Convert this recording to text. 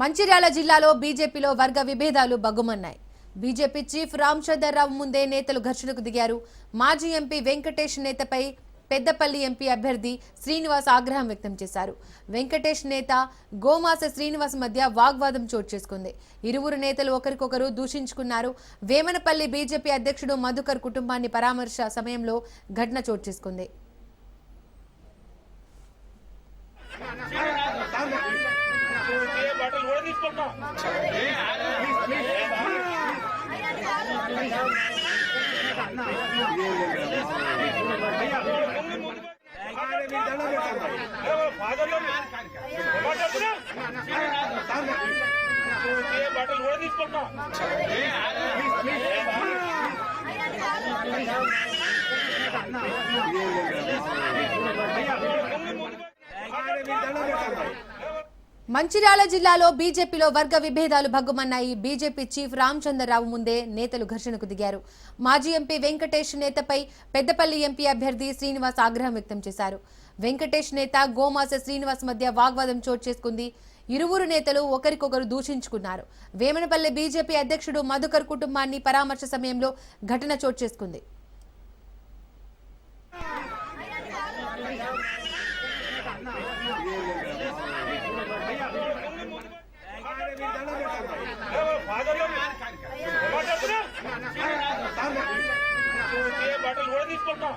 మంచిర్యాల జిల్లాలో బీజేపీలో వర్గ విభేదాలు బగ్గుమన్నాయి బీజేపీ చీఫ్ రామచంద్రరావు ముందే నేతలు ఘర్షణకు దిగారు. మాజీ ఎంపీ వెంకటేష్ నేతపై పెద్దపల్లి ఎంపీ అభ్యర్థి శ్రీనివాస్ ఆగ్రహం వ్యక్తం చేశారు. వెంకటేష్ నేత గోమాస శ్రీనివాస్ మధ్య వాగ్వాదం చోటు చేసుకుంది. ఇరువురు నేతలు ఒకరికొకరు దూషించుకున్నారు. వేమనపల్లి బీజేపీ అధ్యక్షుడు మధుకర్ కుటుంబాన్ని పరామర్శ సమయంలో ఘటన చోటు చేసుకుంది. బట్టలు కూడా తీసుకుంటాం. బట్టలు కూడా తీసుకుంటాం. మంచిర్యాల జిల్లాలో బీజేపీలో వర్గ విభేదాలు భగ్గుమన్నాయి. బీజేపీ చీఫ్ రామచంద్రరావు ముందే నేతలు ఘర్షణకు దిగారు. మాజీ ఎంపీ వెంకటేష్ నేతపై పెద్దపల్లి ఎంపీ అభ్యర్థి శ్రీనివాస్ ఆగ్రహం వ్యక్తం చేశారు. వెంకటేష్ నేత గోమాస శ్రీనివాస్ మధ్య వాగ్వాదం చోటు చేసుకుంది. ఇరువురు నేతలు ఒకరికొకరు దూషించుకున్నారు. వేమనపల్లి బీజేపీ అధ్యక్షుడు మధుకర్ కుటుంబాన్ని పరామర్శ సమయంలో ఘటన చోటు చేసుకుంది. కూడా తీసుకుంటాం.